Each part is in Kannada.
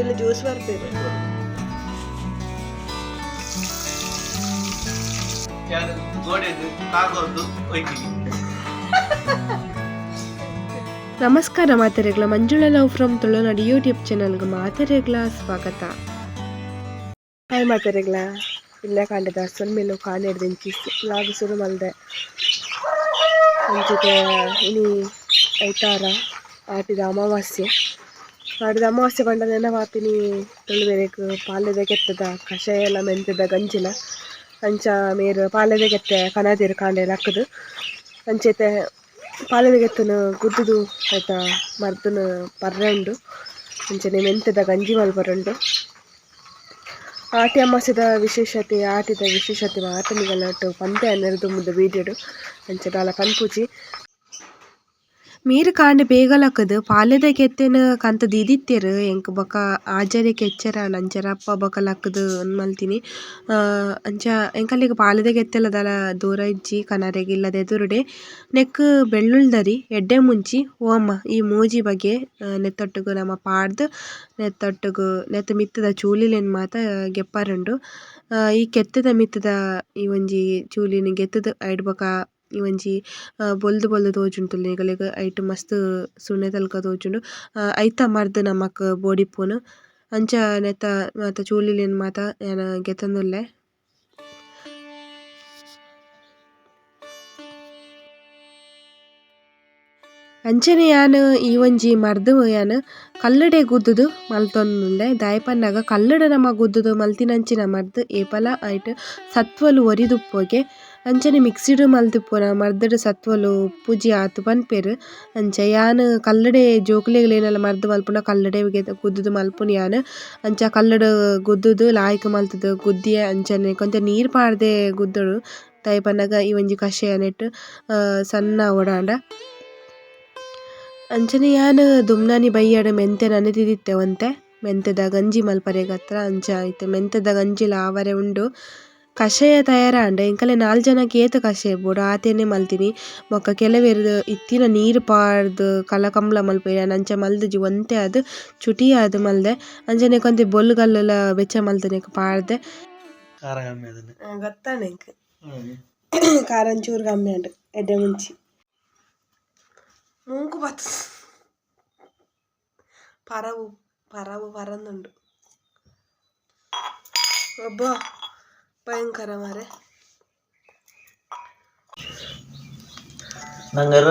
ಇಲ್ಲಿ ಜ್ಯೂಸ್ ಬರ್ತದೆ ಯಾರು? ಗೋಡೆದು ಕಾಗೋರ್ದು ಒಯ್ತೀನಿ. ನಮಸ್ಕಾರ ಮಾತೆರೆಗ್ಲ Manjula love from Tulunadu YouTube ಚಾನಲ್ಗೆ ಮಾತೆರೆಗ್ಲ ಸ್ವಾಗತ. ಹಾಯ್ ಮಾತೆರೆಗ್ಲ ಇಲ್ಲೇ ಕಾಂಡಿದ ಸೊನ್ಮೇಲು ಕಾಣೆ ಹಿಡ್ದಿಂಚಿ ಲಾಗ್ ಶುರು ಮಲ್ದೆ ಅಂಚಿಗೆ ಇನಿ ಐತಾರ ಆಟಿದ ಅಮಾವಾಸ್ಯೆ. ಆಟಿದ ಅಮಾವಾಸ್ಯೆ ಬಂಡ ನೆನವಾಪಿನಿ ತುಳುವೆರೆಗ್ ಪಾಲ್ಯದ ಕೆತ್ತದ ಕಷಾಯ ಎಲ್ಲ ಮೆಂತದ ಗಂಜಿಲ ಅಂಚ ಮೇರು ಪಾಲ್ಯದ ಕೆತ್ತೆ, ಕನದಿರು ಕಾಂಡೆ ಅಂಚೆತೆ ಪಾಲ್ಯದ ಕೆತ್ತನ ಗುದ್ದುದು, ಆಯ್ತಾ, ಮರ್ದನ ಪರ್ರಂಡು ಅಂಚನೆ ಮೆಂತದ ಗಂಜಿ ಮಲ್ಬರುಂಡು ಆಟಿ ಅಮಾಸ್ಯದ ವಿಶೇಷತೆ, ಆಟಿದ ವಿಶೇಷತೆ ಆಟನಿಗಳಟ್ಟು ಪಂತೆ ಅನ್ನಿರೋದು ಮುದ್ದ ಅಂಚೆ ಅಂಚದಾಲ ಕನ್ಪುಜಿ ಮೀರು ಕಾಂಡ ಬೇಗಲಕದು. ಪಾಲೆದ ಕೆತ್ತೆನ ಕಂತ ದೀದಿತ್ತೆರ್ ಎಂಕ್ ಬೊಕ ಆಜರೆ ಕೆಚ್ಚರ ನಂಜರಪ್ಪ ಬೊಕ ಲಕ್ಕದು ಮಲ್ತಿನಿ ಆ, ಅಂಚ ಎಂಕಲೆಗ್ ಪಾಲೆದ ಕೆತ್ತೆಲ ದಾಲ ದೂರ ಇಜ್ಜಿ ಕನರೆಗ್ ಇಲ್ಲದ ಎದುರುಡೆ ನೆಕ್ ಬೆಳ್ಳುಳ್ದರಿ ಎಡ್ಡೆ ಮುಂಚಿ ಓಮ ಈ ಮೂಜಿ ಬಗೆ ಆ, ನಮ್ಮ ನಮ ಪಾಡ್ದ್ ನೆತ್ತೊಟ್ಟುಗು ನೆತ್ತ ಮಿತ್ತದ ಚೂಲಿಲೆನ್ ಮಾತ ಗೆಪ್ಪರುಂಡು. ಈ ಕೆತ್ತದ ಮಿತ್ತದ ಈ ಒಂಜಿ ಚೂಲಿನ ಗೆತ್ತದ ಐಡ್ ಬೊಕ ಒಂಜಿ ಬೊಲ್ದು ಬೊಲ್ದು ತೋಜುಂಡು ನಿಗಲೆಗ್ ಐಟ್ ಮಸ್ತ್ ಸುಣ್ಣೆ ತಲ್ಕ ತೋಜುಂಡು. ಐತ ಮರ್ದ್ ನಮಕ್ ಬೋಡಿಪ್ಪುನು ಅಂಚ ನೆತ್ತ ಮಾತ ಚೂಲಿಲೆನ್ ಮಾತ ಯಾನ ಗೆತೊಂದುಲ್ಲೆ. ಅಂಚನೆ ಯಾನ್ ಈ ಒಂಜಿ ಮರ್ದ್ ಯಾನ್ ಕಲ್ಲಡೆ ಗುದ್ದುದು ಮಲ್ತೊಂದುಲ್ಲೆ. ದಾಯಪನ್ನಾಗ ಕಲ್ಲಡೆ ನಮ ಗುದ್ದುದು ಮಲ್ತಿನಂಚಿನ ಮರ್ದ್ ಏಪಲ ಐಟ್ ಸತ್ವಲು ಒರಿದುಪ್ಪೊಗೆ. ಅಂಚನೆ ಮಿಕ್ಸಿಡ್ ಮಲ್ತಿಪ್ಪುನ ಮರ್ದಡ್ ಸತ್ವಲು, ಪೂಜಿ ಆತ್ ಪನ್ಪೆರ್. ಅಂಚ ಯಾನ್ ಕಲ್ಲಡೆ ಜೋಕುಲೆಗ್ಲೇನೆಲ ಮರ್ದ್ ಮಲ್ಪುನ ಕಲ್ಲಡೆ ಗುದ್ದುದು ಮಲ್ಪುನ ಯಾನ್. ಅಂಚ ಕಲ್ಲಡ್ ಗುದ್ದುದು ಲಾಯ್ಕ್ ಮಲ್ತುದು ಗುದ್ದಿ ಅಂಚನೆ ಕೊಂಚ ನೀರ್ ಪಾಡ್ದೆ ಗುದ್ದೊಡು. ಪನ್ನಗ ಈ ಒಂಜಿ ಕಷಾಯ ಅನೆಟ್ ಸಣ್ಣ ಒಡಾಂಡ. ಅಂಚನೆ ಯಾನ್ ದುಮ್ನಾನಿ ಬಯ್ಯಡ್ ಮೆಂತೆ ನನೆತಿದಿತ್ತೆ ಒಂತೆ. ಮೆಂತೆದ ಗಂಜಿ ಮಲ್ಪರೆಗ್ ಹತ್ರ ಅಂಚ ಐತೆ ಮೆಂತೆದ ಗಂಜಿಲ ಆವರೆ ಉಂಡು. ಕಷಾಯ ತಯಾರಾಂಡೆ. ಎಂಕಲೆ ನಾಲ್ ಜನಕ್ಕೆ ಏತ್ ಕಷಾಯ ಬೋಡು. ಆತೇನೆ ಮಲ್ತಿನಿ. ಬೊಕ್ಕ ಕೆಲವೆರ್ದು ಇತ್ತಿನ ನೀರ್ ಪಾಡ್ದ್ ಕಲಕಂಬ್ಲ ಮಲ್ಪೆರ್ ಅಂಚ ಮಲ್ದಿಜಿ ಒಂತೆ ಆದ್ ಚುಟಿ ಆದ್ ಮಲ್ದೆ. ಅಂಚನೆ ಕೊಂತೆ ಬೊಲ್ಗಲ್ಲ ಬೆಚ್ಚ ಮಲ್ತನೆಕ್ ಪಾಡ್ದೆ. ಖಾರ ಕಮ್ಮಿ ಅದನ್ನ. ಗೊತ್ತಾಣ ಖಾರ ಒಂಚೂರು ಕಮ್ಮಿ ಉಂಡು ಎಡ್ಡೆ ಮುಂಚಿ. ಮೂಗು ಬತ್. ಪರವು ಪರವು ಪರಂದುಂಡು ಒಬ್ಬ ಭಯಂಕರ ಮಾರೆ. ನಂಗರ?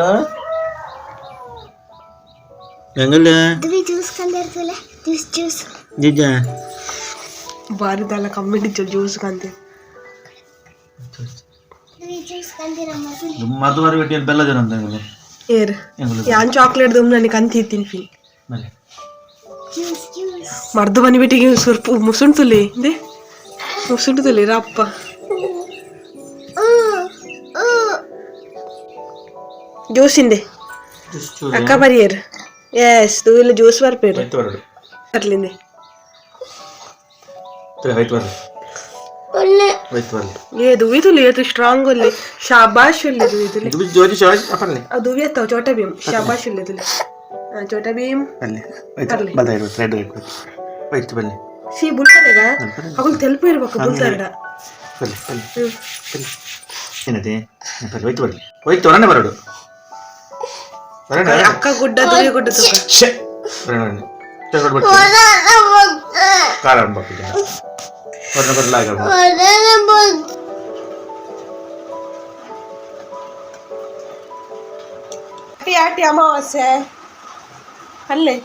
ಹೆಂಗಲ್ಲ? ಜ್ಯೂಸ್ ಕಂಡಿರ್ತಲ್ಲ ಜ್ಯೂಸ್ ಜ್ಯೂಸ್. ಜಿಜ್ಜ ಬಾರಿದಲ್ಲ ಕಮ್ಮಿ ಹಿಡಿತು ಜ್ಯೂಸ್ ಕಂದೆ. ಮದ್ದು ಬರಿ ಬಿಟ್ಟು ಬೆಲ್ಲ ಜನ ಅಂತ ಏರ್. ಯಾನ್ ಚಾಕ್ಲೇಟ್ ದಮ್ ನನಗೆ ಜ್ಯೂಸ್ ಜ್ಯೂಸ್. ಮರ್ದು ಬಂದ್ಬಿಟ್ಟಿಗೆ ಸ್ವಲ್ಪ ಮುಸುಂಡು ತುಲಿ ದೇ. ಮುಸುಂಡು ತುಲಿ ರಪ್ಪ ಜ್ಯೂಸ್ ಇಂದೆ ಅಕ್ಕ ಬರಿಯರ್ ಎಸ್ ತೂ ಇಲ್ಲ ಜ್ಯೂಸ್ ಬರ್ಪೇರು ಆಯ್ತು ಬರಡು ಬರ್ಲಿಂದೆ ಆಯ್ತು ಬರ್ರಿ ಒಳ್ಳೆ ಆಯ್ತು ಬರ್ರಿ ಏ ದುವಿ ತುಲಿ ಏತು ಸ್ಟ್ರಾಂಗ್ ಒಲ್ಲಿ ಶಾಬಾಶ್ ಒಲ್ಲಿ ದುವಿ ತುಲಿ ಇದು ಜೋಜಿ ಶಾಯ್ಸ್ ಅಪ್ಪಲ್ಲಿ ಅದು ದುವಿ ಎತ್ತಾವ ಚೋಟ ಭೀಮ್ ಶಾಬಾಶ್ ಒಲ್ಲಿ ತುಲಿ ಹಾ ಚೋಟ ಭೀಮ್ ಅಲ್ಲಿ ಆಯ್ತು ಬರ್ಲಿ. ಬಲ್ಲ ಇರ್ಬೇಕು ರೆಡ್ ಇರ್ಬೇಕು ಆಯ್ತು ಬಲ್ಲಿ ಸಿ ಬುಲ್ಪನೆಗ ಅವಾಗ ತೆಲ್ಪ ಇರ್ಬೇಕು ಬುಲ್ತಾರಡ ಬಲ್ಲಿ ಬಲ್ಲಿ ಬಲ್ಲಿ ಏನದೆ ಬಲ್ಲಿ ಹೋಯ್ತು ಬರ್ಲಿ ಹೋಯ್ತು ಹೊರನೆ ಬರಡು ಹೊರನೆ ಅಕ್ಕ ಗುಡ್ಡ ದುವಿ ಗುಡ್ಡ ತೂಕ ಶೇ ಹೊರನೆ ಚಕಡ್ ಬಿಟ್ಟು ಕಾಲ ಅನ್ಬೇಕು ಹೊರನೆ ಬರಲಾಗ ಆಟಿ ಆಟಿ ಅಮಾವಾಸ್ಯೆ ಅಲ್ಲೇ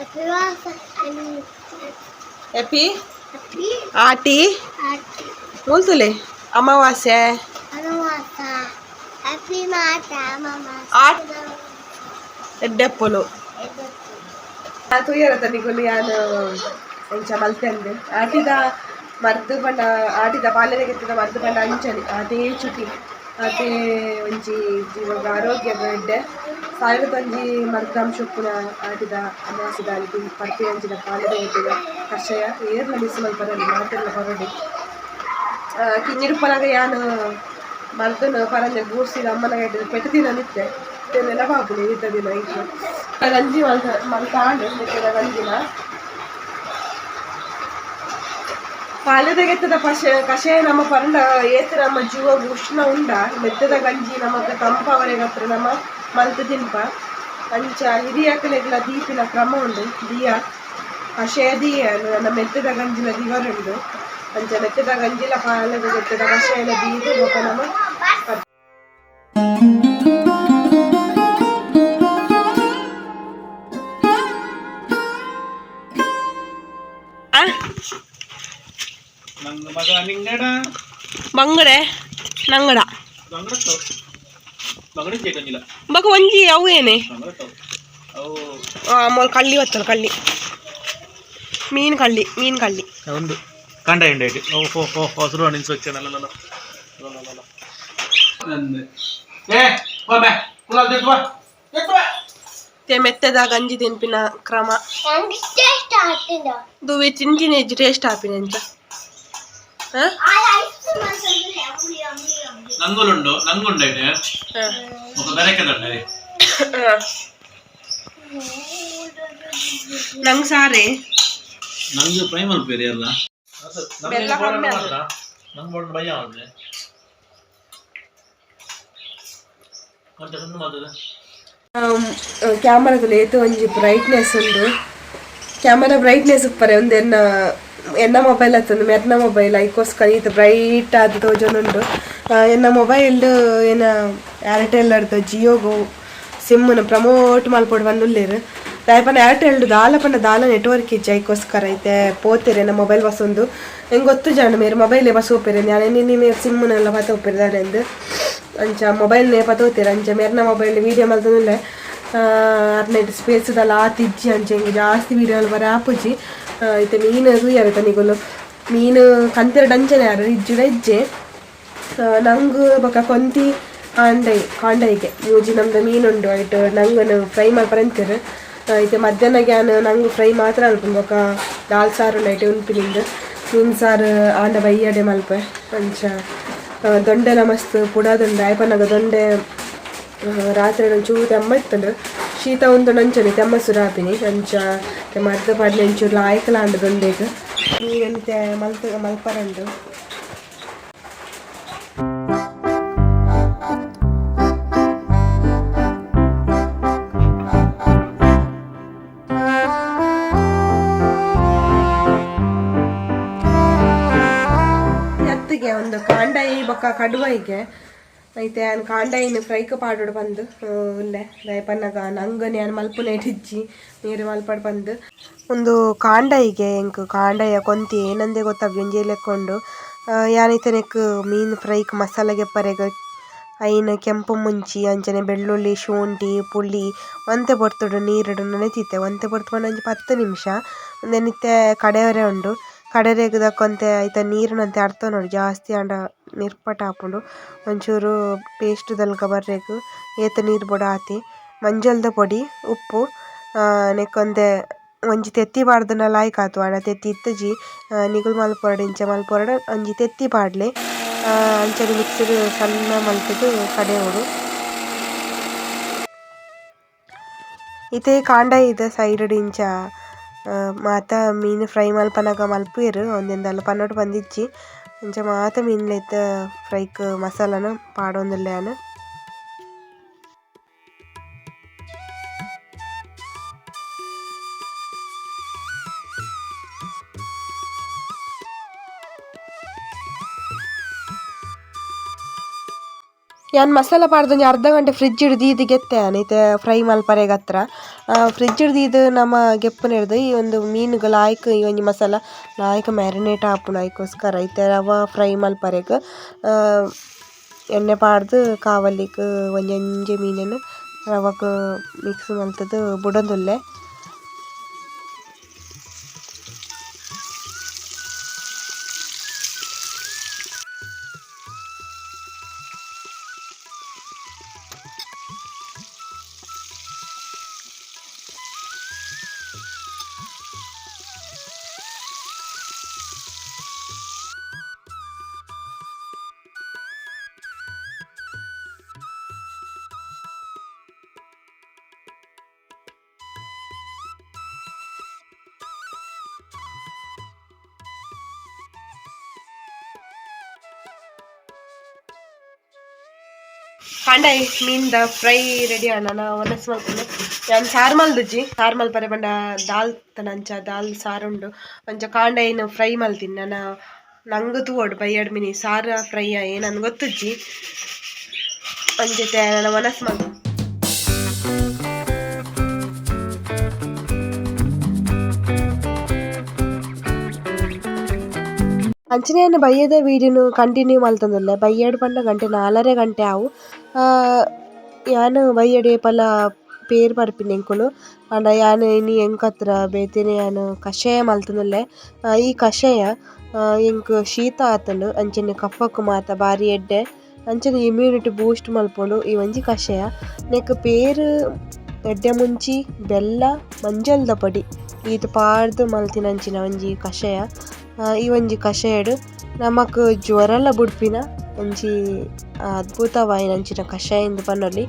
ಎಪಿ ಆಟಿ ಮೂಲ್ತುಲೆ ಅಮಾವಾಸ್ಯೆ ಹ್ಯಾಪಿ ಮಾತಾ ಮಾಮ ಆಟ್ ಎಡ್ಡೆಪ್ಪಲು ತುಯ್ಯರ ತನಿಗೊಲಿ ಯಾನು ಎಂಚ ಮಲ್ತಂದೆ ಆಟಿದ ಮರ್ದು ಪಂಡ ಆಟಿದ ಪಾಲೆದ ಕೆತ್ತದ ಮರ್ದು ಪಂಡ ಅಂಚನೆ ಅದೇ ಚುಟಿ ಅದೇ ಒಂಜಿ ಜೀವಗ ಆರೋಗ್ಯ ಗಡ್ಡೆ ಸಾವಿರದ ಒಂಜಿ ಮರ್ದಾಂಶ ಉಪ್ಪುನ ಆಟಿದ ಅಮಾಸಿದ ಅಲ್ಲಿ ಪರ್ತಿ ಅಂಚಿನ ಕಾಲದ ಕೆತ್ತದ ಕಷಾಯ ಏರ್ನ ಮಿಸ್ ಮಲ್ಪರಲ್ಲಿ ಮಾತೆಲ್ಲ ಹೊರಡಿ ಕಿಂಜಿರುಪ್ಪನಾಗ ಯಾನು ಮರ್ತನ ಪರಂಜೆ ಗೂಡ್ಸಿದ ಅಮ್ಮನ ಗಡ್ಡೆ ಪೆಟ್ಟು ದಿನ ನಿತ್ತೆ ನೆನಪಾಪುನೆ ಇದ್ದ ದಿನ ಇತ್ತು ಗಂಜಿ ಮಲ್ತ ಮಲ್ತಾಂಡು ಗಂಜಿನ. ಪಾಲೆದಗೆತ್ತದ ಪಶ ಕಷಾಯ ನಮ್ಮ ಪಂಡ ಏತು ನಮ್ಮ ಜೀವ ಉಷ್ಣ ಉಂಡ ಮೆತ್ತದ ಗಂಜಿ ನಮಕ್ ತಂಪವರೆಗೆ ಹತ್ರ ನಮ್ಮ ಮಲ್ತು ತಿನ್ಪ ಅಂಚ ಹಿರಿಯಕಲೆಗ್ಲ ದೀಪಿನ ಕ್ರಮ ಉಂಡು ದಿಯ ಕಷಾಯ ದಿಯ ನನ್ನ ಮೆತ್ತದ ಗಂಜಿಲ ದಿವರುಂಡು ಅಂಚ ಮೆತ್ತದ ಗಂಜಿಲ ಪಾಲೆದಗೆತ್ತದ ಕಷಾಯಲ ದೀದು ಬೊಕ ನಮ್ಮ ನಂಗೆ ಮಗ ನಿಂಗಡ ಬಂಗಡೆ ನಂಗಡ. ಬಕ ಒಂಜಿ ಅವು ಏನೇ? ಮೊಲ್ ಕಳ್ಳಿ ಬತ್ತಲ್ಲ ಕಳ್ಳಿ. ಮೀನು ಕಳ್ಳಿ ಮೀನು ಕಳ್ಳಿ. ಒಂದು ಕಂಡ ಎಂಡ ಐಟಿ ಓ ಹೋ ಹೋ ಹೊಸರು ಬಾ ತೆ ಮೆತ್ತದ ಗಂಜಿ ತಿನ್ಪಿನ ಕ್ರಮ. ದುವೆ ಚಿಂಚಿನ ಹೆಜ್ಜೆ ಟೇಸ್ಟ್ ಆಪಿನ ಎಂಚ ಹ? ಆ ಐಸ್ ಮಸಾಲೆ ಅಂಬುಲಿ ಅಂಬುಲಿ ಅಂಬುಲಿ ನಂಗುಲುಂಡು ನಂಗುಂಡು ಐತೆ ಹ. ఒక ಬೆರಕೆದಂಡೆ. అది ನಂಗ್ ಸಾರಿ. ನಂಗೆ ಪ್ರೈಮಲ್ ಬೇರೆ ಅಲ್ಲ. ಬೆಲ್ಲ ಕಮ್ಮಿ ಆಗಿದೆ. ನಂಗೆ ಬೋರ್ಡ್ ಭಯ ಆಗುತ್ತೆ ಮತ್ತೆ ಒಂದು ಕ್ಯಾಮರಾದಲ್ಲಿ ಏತು ಒಂಜಿ ಬ್ರೈಟ್ನೆಸ್ ಉಂಡು ಕ್ಯಾಮರಾ ಬ್ರೈಟ್ನೆಸ್ ಉಪ್ಪರೆ ಒಂದು ಎನ್ನ ಮೊಬೈಲ್ ಹತ್ತೊಂದು ಮೆರ್ನ ಮೊಬೈಲ್ ಐಕೋಸ್ಕರ ಈತ ಬ್ರೈಟ್ ಆದ ತೋಜೊಂದುಂಡು ಎನ್ನ ಮೊಬೈಲ್ ಏನ ಏರ್ಟೆಲ್ ಅರ್ದ ಜಿಯೋಗು ಸಿಮ್ಮನ್ನು ಪ್ರಮೋಟ್ ಮಲ್ಪೊಡು ಬಂದುಲ್ಲೇರು ದಾಯಪನ ಏರ್ಟೆಲ್ ದಾಲಪನ ದಾಲ ನೆಟ್ವರ್ಕ್ ಇಜ್ಜ ಐಕೋಸ್ಕರ ಐತೆ, ಪೋತೆರೆ ನಮ್ಮ ಮೊಬೈಲ್ ಬಸೊಂದು ಹೆಂಗೆ ಗೊತ್ತು ಜಾಣ ಮೇರೆ ಮೊಬೈಲ್ ಬಸ್ ಒಪ್ಪಿರೆ ನಾನು ನಿನ್ನೆ ಮೇರು ಸಿಮ್ಮನ್ನೆಲ್ಲ ಪತ್ತ ಒಪ್ಪಿರ್ದಾರೆ ಅಂದು. ಅಂಚ ಮೊಬೈಲ್ನೇ ಪತ ಹೋಗ್ತೀರ ಅಂಚ ಮೇರ್ನ ಮೊಬೈಲ್ ವೀಡಿಯೋ ಮಲ್ತಂದುಲ್ಲೆ ಅರ್ನೆಟ್ ಸ್ಪೇಸ್ದಲ್ಲ ಆತಿಜ್ಜಿ ಅಂಚ, ಹಿಂಗೆ ಜಾಸ್ತಿ ವೀಡಿಯೋ ಬರ ಆಪುಜಿ ಐತೆ ಮೀನು ತೂಯಾರ ತನಿಗೊಲು ಮೀನು ಕಂತೆರಡು ಅಂಚನೆ ಯಾರು ಇಜ್ಜುಡ ಇಜ್ಜೆ. ನಂಗೆ ಬೊಕ ಕೊಂತಿ ಕಾಂಡೈ, ಕಾಂಡೈಗೆ. ಮೂಜಿ ನಮ್ದು ಮೀನುಂಡು ಐಟ್ ನಂಗನು ಫ್ರೈ ಮಾಡ್ಪರಂತೀರ ಐತೆ ಮಧ್ಯಾಹ್ನ ಗ್ಯಾನ್ ನಂಗೆ ಫ್ರೈ ಮಾತ್ರ ಅಲ್ಪ ಬೊಕ ದಾಲ್ ಸಾರು ಐತೆ ಉನ್ಪಿಲಿಂದ ಮೀನು ಸಾರು ಆಂಡ ಬೈಯಡೆ ಮಲ್ಪೆ. ಅಂಚ ದೊಂಡೆಲ ಮಸ್ತ್ ಪುಡಾದುಂಡು. ಆಯ್ಪನಾಗ ದೊಂಡೆ ರಾತ್ರಿ ಚೂರು ಅಮ್ಮ ಇತ್ತಂಡು ಶೀತ ಒಂದು ನಂಚನೆ, ತಮ್ಮ ಸುರಾಪಿನಿ ಅಂಚ ಮರ್ದ ಪಾಡ್ಲಿ ಒಂಚೂರು ಲಾಯ್ಕಲಾಂಡು ದೊಂಡೆಗೆ ನೀವೆಂತ ಮಲ್ತ ಮಲ್ಪರಂಡು ಎತ್ತಿಗೆ ಒಂದು ಕಾಂಡಾಯಿ ಬೊಕ್ಕ ಕಡುವೈಗೆ ಐತೆ ಆನ್ ಕಾಂಡಾಯಿನ ಫ್ರೈಕ್ ಪಾಡೋಡು ಬಂದು ಇಲ್ಲೇ ದಯಪನ್ನಗ ನಂಗೆ ನಾನು ಮಲ್ಪುನ ಇಟ್ಟಿಜ್ಜಿ ನೀರು ಮಲ್ಪಡ್ ಬಂದು. ಒಂದು ಕಾಂಡಾಯಿಗೆ ಎಂಕ್ ಕಾಂಡಾಯ ಕೊಂತಿ ಏನಂದೇ ಗೊತ್ತಾಗ ಒಂಜಿ ಲೆಕ್ಕೊಂಡು ಯಾನೈತೆ ಮೀನ್ ಫ್ರೈಕ್ ಮಸಾಲೆಗೆ ಪರೆಗ, ಐನ ಕೆಂಪು ಮುಂಚಿ, ಅಂಚನೆ ಬೆಳ್ಳುಳ್ಳಿ, ಶುಂಠಿ, ಪುಳಿ, ಒಂತೆ ಬರ್ತುಡು ನೀರಿಡು ನೆನೆತಿತ್ತೆ. ಒಂತೆ ಬರ್ತುಕೊಂಡು ಒಂಜಿ ಪತ್ತು ನಿಮಿಷ ನೆನಿತ್ತೆ ಕಡೆಯವರೆ ಉಂಡು. ಕಡೆರೆಗ್ ಕೊಂತೆ ಐತ ನೀರಿನಂತೆ ಅರ್ಥ ನೋಡಿ ಜಾಸ್ತಿ ಆಂಡ ನಿರ್ಪಟ ಆಪುಂಡು ಒಂಚೂರು ಪೇಸ್ಟ್ ದಲ್ಕ ಬರ್ರೆಗ್ ಏತ ನೀರು ಬೊಡ ಆತಿ ಮಂಜಲ್ದ ಪೊಡಿ ಉಪ್ಪು ಆ, ನೆಕ್ಕೊಂದೆ ಒಂಜಿ ತೆತ್ತಿ ಪಾಡ್ದನ ಲಾಯ್ಕ್ ಆತು ಆಂಡ ತೆತ್ತಿ ಇತ್ತಜಿ ಆ, ನಿಗುಲ್ ಮಲ್ಪೊರಡು ಇಂಚ ಮಲ್ಪೊರಡು ಒಂಜಿ ತೆತ್ತಿ ಪಾಡ್ಲೆ ಆ, ಅಂಚನೆ ಮಿಕ್ಸರ್ ಸಣ್ಣ ಮಲ್ತದು ಕಡೆಯೋಡು ಇತ್ತೆ ಕಾಂಡ ಇದ ಸೈಡ್ ಇಂಚ ಆ, ಮಾತ ಮೀನು ಫ್ರೈ ಮಲ್ಪನಗ ಮಲ್ಪುವೆರ್ ಒಂದೆಂದಲ್ಲ ಪನ್ನೋಡು ಬಂದಿಜ್ಜಿ ಇಂಚ ಮಾತ ಮೀನ್ಲೆತ್ತ ಫ್ರೈಕ್ ಮಸಾಲಾನ ಪಾಡೊಂದುಲ್ಲೆ ಯಾನ್ ಮಸಾಲ ಪಾಡ್ದೊಂಜಿ ಅರ್ಧ ಗಂಟೆ ಫ್ರಿಜ್ ಹಿಡ್ದು ಇದು ಗೆತ್ತೆ ಇತ್ತೆ ಫ್ರೈ ಮಲ್ಪರೆಗ್ ಹತ್ರ. ಫ್ರಿಜ್ ಹಿಡ್ದು ಇದು ನಮ್ಮ ಗೆಪ್ಪುನ ಹಿಡ್ದು ಈ ಒಂದು ಮೀನುಗ ಲಾಯ್ಕ್ ಈ ಒಂಜಿ ಮಸಾಲ, ಲಾಯ್ಕ್ ಮ್ಯಾರಿನೇಟ್ ಆಪುನ ಐಕೋಸ್ಕರ ಐತೆ ರವ ಫ್ರೈ ಮಲ್ಪರೆಗ್ ಎಣ್ಣೆ ಪಾಡ್ದು ಕಾವಲಿಗ್ ಒಂಜಿ ಒಂಜಿ ಮೀನನ್ನು ರವಗ್ ಮಿಕ್ಸ್ ಮಲ್ತದು ಬುಡೊಂದುಲ್ಲೆ. ಕಾಂಡಾಯಿ ಮೀನ್ದ ಫ್ರೈ ರೆಡಿ ಆನ ನಾ ಒನಸ್ ಮಲ್ಪುನು ನಾನು ಸಾರು ಮಲ್ದುಜ್ಜಿ ಸಾರು ಮಲ್ಪರೆ ಬಂಡ ದಾಲ್ ತನಂಚ ದಾಲ್ ಸಾರುಂಡು ಅಂಚ ಕಾಂಡಾಯಿನ ಫ್ರೈ ಮಲ್ತೀನಿ ನಾನು ನಂಗೆ ತೂವಡು ಬೈಯಡ್ ಮಿನಿ ಸಾರು ಫ್ರೈ ಆಯೆ ನನ್ಗೆ ಗೊತ್ತುಜ್ಜಿ ಅಂಜತೆ ನನ್ನ ಮನಸ್ಸು ಮಲ್ತು ಅಂಚನೆಯನ್ನು ಬೈಯದ ವೀಡಿಯೋನು ಕಂಟಿನ್ಯೂ ಮಲ್ತಂದಲ್ಲ ಬೈಯಡ್ ಪಂಡ ಗಂಟೆ ನಾಲರೆ ಗಂಟೆ ಆವು ಆ, ಯಾನ್ ಬೈಯಡ್ ಪಲ ಪೇರ್ ಬರ್ಪಿನ ಎಂಕುಲು ಅಂಡ ಯಾನ್ ಇನಿ ಎಂಕ್ ಹತ್ರ ಬೇತೆನೆ ಯಾನ್ ಕಷಾಯ ಮಲ್ತೊಂದುಲ್ಲೆ ಈ ಕಷಾಯ ಎಂಕ್ ಶೀತ ಆತುಂಡು ಅಂಚನೆ ಕಫಕ್ ಮಾತ ಬಾರಿ ಎಡ್ಡೆ. ಅಂಚನೆ ಇಮ್ಯೂನಿಟಿ ಬೂಸ್ಟ್ ಮಲ್ಪೊಂಡು ಈ ಒಂಜಿ ಕಷಾಯ. ನೆಕ್ ಪೇರ್ ಎಡ್ಡೆ ಮುಂಚಿ ಬೆಲ್ಲ, ಮಂಜಲ್ದ ಪೊಡಿ ಈತ್ ಪಾಡ್ದು ಮಲ್ತಿನಂಚಿನ ಒಂಜಿ ಕಷಾಯ. ಈ ಒಂಜಿ ಕಷಾಯಡ್ ನಮಕ್ ಜ್ವರಲ ಬುಡ್ಪಿನ ಒಂಜಿ ಅದ್ಭುತವಾಯಿನಂಚಿನ ಕಷಾಯ ಇಂದ್ ಪನ್ನೊಲಿ.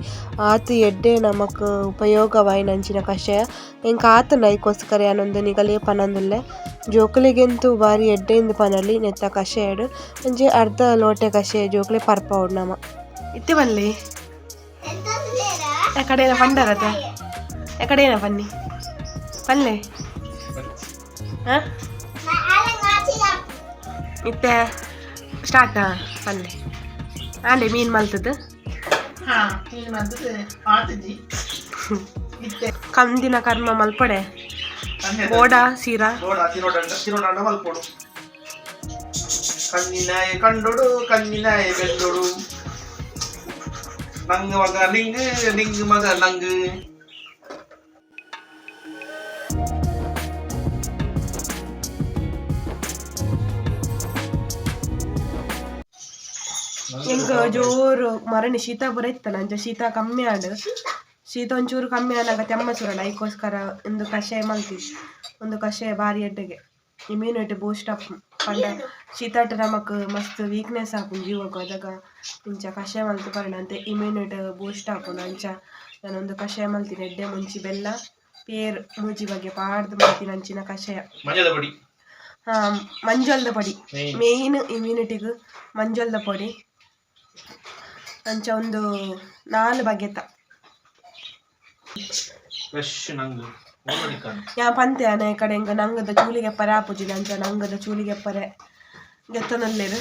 ಆತ್ ಎಡ್ಡೆ ನಮಕ್ ಉಪಯೋಗವಾಯಿನಂಚಿನ ಕಷಾಯ. ಎಂಕ್ ಆತುಂಡ ಐಕೋಸ್ಕರ ಯಾನೊಂದು ನಿಗಲೇ ಪನಂದುಲ್ಲೆ. ಜೋಕುಲೆಗೆಂತೂ ಬಾರಿ ಎಡ್ಡೆ ಇಂದು ಪನೊಲಿ ನೆತ್ತ ಕಷಾಯಡ್. ಒಂಜಿ ಅರ್ಧ ಲೋಟೆ ಕಷಾಯ ಜೋಕುಲೆ ಪರ್ಪವುಡ್ ನಮ. ಇತ್ತೆ ಬಲ್ಲಿ ಎಕಡೇನ ಪಂಡರತ ಎಕಡೇನ ಪನ್ನಿ? ಪಲ್ಲೆ? ಹಾಂ ಇತ್ತೆ? ಸ್ಟಾರ್ಟ್ ಅಲ್ಲಿ ಆಂಡೆ ಮೀನು ಮಲ್ತದ್ದು? ಕಂದಿನ ಕರ್ಮ ಮಲ್ಪಡೆ. ಬೋಡ ಸೀರಾ. ಮಲ್ಪೊಡು. ಕಣ್ಣಿನಾಯ ಕಂಡೊಡು ಕಣ್ಣಿನಾಯ ಬೆಂದೊಡು. ನಂಗ್ ಮಗ ನಿಂಗ್ ನಿಂಗ್ ಮಗ ನಂಗ್. ಹೆಂಗ ಜೋರು ಮರಣಿ ಶೀತ ಬರ ಇತ್ತಲ್ಲ ಅಂಚ ಶೀತ ಕಮ್ಮಿ ಆಡು. ಶೀತ ಒಂಚೂರು ಕಮ್ಮಿ ಆದಾಗ ತೆಮ್ಮ ಚೂರಲ್ಲ ಅದಕ್ಕೋಸ್ಕರ ಒಂದು ಕಷಾಯ ಮಲ್ತಿ ಒಂದು ಕಷಾಯ ಬಾರಿ ಎಡ್ಡೆಗೆ. ಇಮ್ಯೂನಿಟಿ ಬೂಸ್ಟ್ ಅಪ್ ಪಂಡ ಶೀತಾಟ ನಮಕ್ ಮಸ್ತ್ ವೀಕ್ನೆಸ್ ಆಪುಂಡು ಜೀವಕ್ಕೆ ಅದಾಗ ಇಂಚ ಕಷಾಯ ಮಲ್ತು ಪಂಡ ಅಂತೆ ಇಮ್ಯೂನಿಟಿ ಬೂಸ್ಟ್ ಆಪುಂಡು ಅಂಚ ನಾನೊಂದು ಕಷಾಯ ಮಲ್ತೀನಿ ಎಡ್ಡೆ ಮುಂಚಿ ಬೆಲ್ಲ ಪೇರ್ ಮೂಜಿ ಬಗ್ಗೆ ಪಾಡ್ದು ಮಾಡ್ತೀನಿ ಅಂಚಿನ ಕಷಾಯ. ಹಾಂ ಮಂಜಲ್ದ ಪೊಡಿ. ಮೇಯ್ನ್ ಇಮ್ಯುನಿಟಿಗೂ ಮಂಜಲ್ದ ಪೊಡಿ. ಅಂಚ ಒಂದು ನಾಲ್ ಬಗೆತ. ಯಾ ಪಂತೆ ಆನೆ ಕಡೆ ಹಿಂಗ ನಂಗದ ಚೂಲಿಗೆ ಪರ ಆಪುಜಿನ ಅಂಚ ನಂಗದ ಚೂಲಿಗೆ ಪರೆ ಗೆತ್ತನಲ್ಲೇರು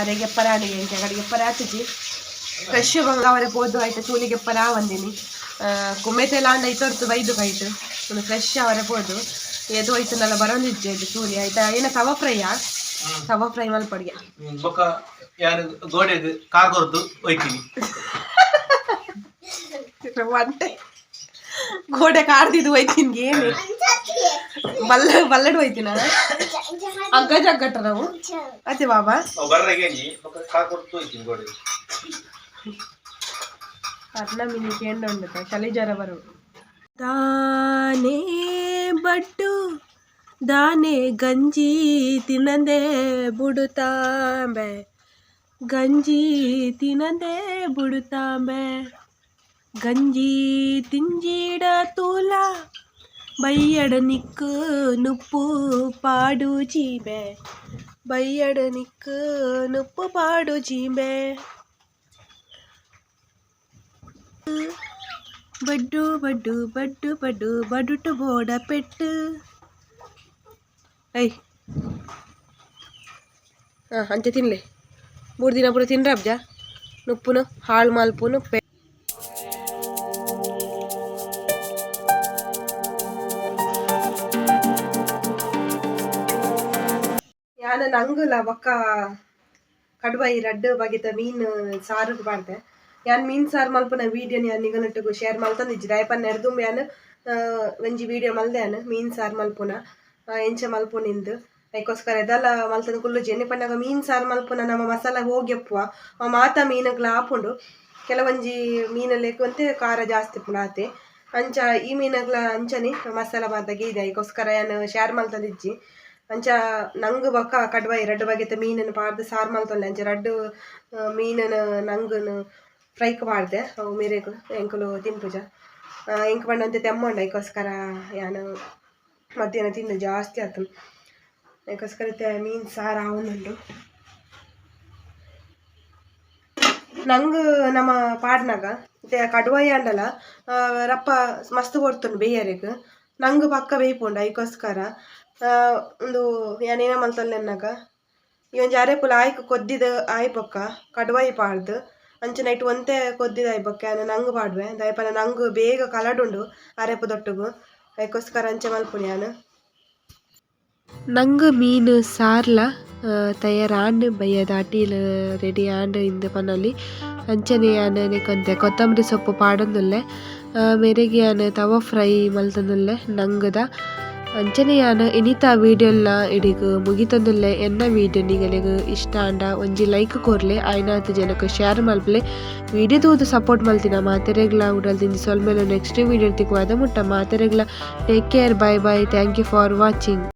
ಅರೆ ಗೆಪ್ಪರೆ ಆಡಿಗೆ ಆ ಕಡೆ ಗೆಪ್ಪರೆ ಆತುಜಿ ಫ್ರೆಶ್ ಬಂಗ ಅವರೆ ಪೋದು ಆಯ್ತು. ಚೂಲಿಗೆ ಒಂದಿನಿ ಆವಂದಿನಿ ಕುಮ್ಮೆತೆಲ್ಲ ಅಂಡ ಐತೊರ್ತು ಬೈದು ಕೈತು ಒಂದು ಫ್ರೆಶ್ ಅವರೆ ಪೋದು ಎದು ಹೋಯ್ತನಲ್ಲ ನಲ್ಲ ಇದು ಚೂಲಿ. ಆಯ್ತಾ? ಏನ ತವ ಫ್ರೈಯಾ? ತವ ಫ್ರೈ ಮಲ್ಪಡಿಗೆ ಬೊಕ್ಕ ಯಾರು ಗೋಡೆಗೆ ಕಾರ್ ಕೊರ್ದು ಒಯ್ತೀನಿ ಒಂಟೆ ಗೋಡೆ ಕಾಡ್ದಿದ್ದು ಹೋಯ್ತೀನಿ ಏನು ಬಲ್ಲ ಬಲ್ಲಡ್ ಹೋಯ್ತಿನ ಹಗ್ಗ ಜಗ್ಗಟ್ಟ ನಾವು ಅದೇ ಬಾಬಾ ಬರ್ರಾಗೆ ಬೊಕ್ಕ ಕಾರ್ ಕೊರ್ದು ಒಯ್ತೀನಿ ಗೋಡೆಗೆ ಅರ್ಣ ಮಿನಿ ಕೇಂದ್ರ ದಾನೆ ಗಂಜಿ ತಿನ್ನದೆ ಬುಡುತಾಂಬೆ. ಗಂಜಿ ತಿನ್ನದೆ ಬುಡುತಾಂಬೆ. ಗಂಜಿ ತಿಂಜಿಡ ತೂಲ, ಬೈಯಡ ನಿಕ್ಕು ನುಪ್ಪು ಪಾಡು ಜೀಬೆ. ಬೈಯಡ ನಿಕ್ಕು ನುಪ್ಪು ಪಾಡು ಜೀಬೆ. ಬಡ್ಡು ಬಡ್ಡು ಬಡ್ಡು ಬಡ್ಡು ಬಡುಟು ಬೋಡ ಪೆಟ್ಟು ಐ ಹಾಂ ಅಂಚೆ ತಿನ್ಲೆ. ಮೂರು ದಿನ ಪೂರ ತಿನ್ರ ಅಬ್ಜ? ನುಪ್ಪುನು, ಹಾಳು ಮಾಲ್ಪುನು, ಪೆ ಯಾನ ನಂಗುಲ ಬೊಕ್ಕ ರಡ್ಡು ಬಗೆತ ಮೀನ್ ಸಾರು ಮಾಡ್ದೆ. ಯಾನ್ ಮೀನ್ ಸಾರು ಮಲ್ಪನ ವೀಡಿಯೋ ಯಾನ್ ನಿಗನಟ್ಟುಗು ಶೇರ್ ಮಲ್ತಂದಿಜ್ಜಿ. ದಯಪನ್ ನೆರೆದು ಯಾನ್ ಒಂಜಿ ವೀಡಿಯೋ ಮಲ್ದೆ ಮೀನ್ ಸಾರು ಮಲ್ಪುನ. ಎಂಚ ಮಲ್ಪುನಿಂದು ಅದಕ್ಕೋಸ್ಕರ ಇದೆಲ್ಲ ಮಲ್ತದ ಕುಲ್ಲು ಜೆನ್ನಿ ಪನ್ನಾಗ ಮೀನ್ ಸಾರು ಮಲ್ಪುನ ನಮ್ಮ ಮಸಾಲ ಹೋಗ್ಯಪ್ಪುವ ಅವ ಮಾತ ಮೀನುಗ್ಲ ಹಾಪುಂಡು. ಕೆಲವೊಂಜಿ ಮೀನ ಒಂತೆ ಖಾರ ಜಾಸ್ತಿ ಪುನಾತೆ ಅಂಚ ಈ ಮೀನುಗಳ ಅಂಚನೆ ಮಸಾಲ ಮಾತಾಗಿ ಇದೆ. ಅದಕ್ಕೋಸ್ಕರ ಏನು ಶೇರ್ ಮಲ್ತದಿಜ್ಜಿ ಅಂಚ ನಂಗ್ ಬೊಕ್ಕ ಕಡ್ವಾಯಿ ರಡ್ಡು ಬಗೆತ ಮೀನನ್ನು ಪಾಡ್ದು, ಸಾರು ಮಲ್ತೊಲ್ಲೆ ಅಂಚ ರಡ್ಡು ಮೀನನ್ನು ನಂಗನು ಫ್ರೈಕ್ ಪಾಡ್ದೆ. ಅವು ಮೇರೆಗು, ಎಂಕುಲು ತಿನ್ಪುಜ. ಎಂಕ್ ಪಂಡಂತೆ ತೆಮ್ಮಂಡ. ಅದಕ್ಕೋಸ್ಕರ ಯಾನು ಮಧ್ಯಾಹ್ನ ತಿಂದು ಜಾಸ್ತಿ ಆತು. ಯಾಕೋಸ್ಕರ ಮೀನು ಸಾರು ಆವೊಂದುಂಡು ನಂಗ್ ನಮ್ಮ ಪಾಡ್ನಾಗ ಕಡುವಾಯಿ ಅಂಡಲ ಆ, ರಪ್ಪ ಮಸ್ತ್ ಕೊಡ್ತುಂಡು ಬೇಯರಿಗೆ ನಂಗೆ ಪಕ್ಕ ಬೇಯ್ಪುಂಡು ಅದಕ್ಕೋಸ್ಕರ ಒಂದು ಏನೇನ ಮಲ್ತಲ್ಲೆನ್ನಾಗ ಈ ಜಾರೆ ಪುಲ ಆಯ್ಕೆ ಕೊದ್ದಿದ ಆಯ್ಪಕ್ಕ ಕಡುವಾಯಿ ಪಾಡ್ದು. ಅಂಚ ನೈಟ್ ಒಂತೆ ಕೊದ್ದಿದ ಆಯ್ಪಕ್ಕ ನಂಗೆ ಪಾಡ್ವೆ. ದಯಪನ ನಂಗ್ ಬೇಗ ಕಲಡುಂಡು ಅರೆಪು ದೊಟ್ಟುಗು ಅದಕ್ಕೋಸ್ಕರ ಅಂಚೆ ನಂಗ್ ಮೀನು ಸಾರ್ಲ ತಯಾರ ಆಂಡ್ ಬಯ್ಯದ ಅಟೀಲ್ ರೆಡಿ ಆಂಡ್ ಇಂದ ಪನಲ್ಲಿ ಅಂಚನೆ ಯಾನ್ ನೆಕೊಂತೆ ಕೊತ್ತಂಬರಿ ಸೊಪ್ಪು ಪಾಡೊಂದುಲ್ಲೆ ಮೇರೆಗ್ ಯಾನ್ ತವ ಫ್ರೈ ಮಲ್ತೊಂದುಲ್ಲೆ ನಂಗದ. ಇನಿತ ವೀಡಿಯೋಲ ಇಡಿಗ್ ಮುಗಿತೊಂದುಲ್ಲೆ ಎನ್ನ ವೀಡಿಯೋ ನಿಗಲೆಗ್? ಇಷ್ಟ ಆಂಡ ಒಂಜಿ ಲೈಕ್ ಕೊರ್ಲೆ ಆಯ್ನಾತ್ ಜನಕ್ ಶೇರ್ ಮಲ್ಪಲೆ. ವಿಡಿಯೋ ತೂದು ಸಪೋರ್ಟ್ ಮಲ್ತಿನ ಮಾತೆರೆಗ್ಲ. ಉಡಲ್ ದಿಂಜಿ ಸೊಲ್ಮೆಲು ನೆಕ್ಸ್ಟ್ ವೀಡಿಯೋ ತಿಕ್ಕುವಾದ ಮುಟ್ಟ ಮಾತೆರೆಗ್ಲ. Take care bye bye thank you for watching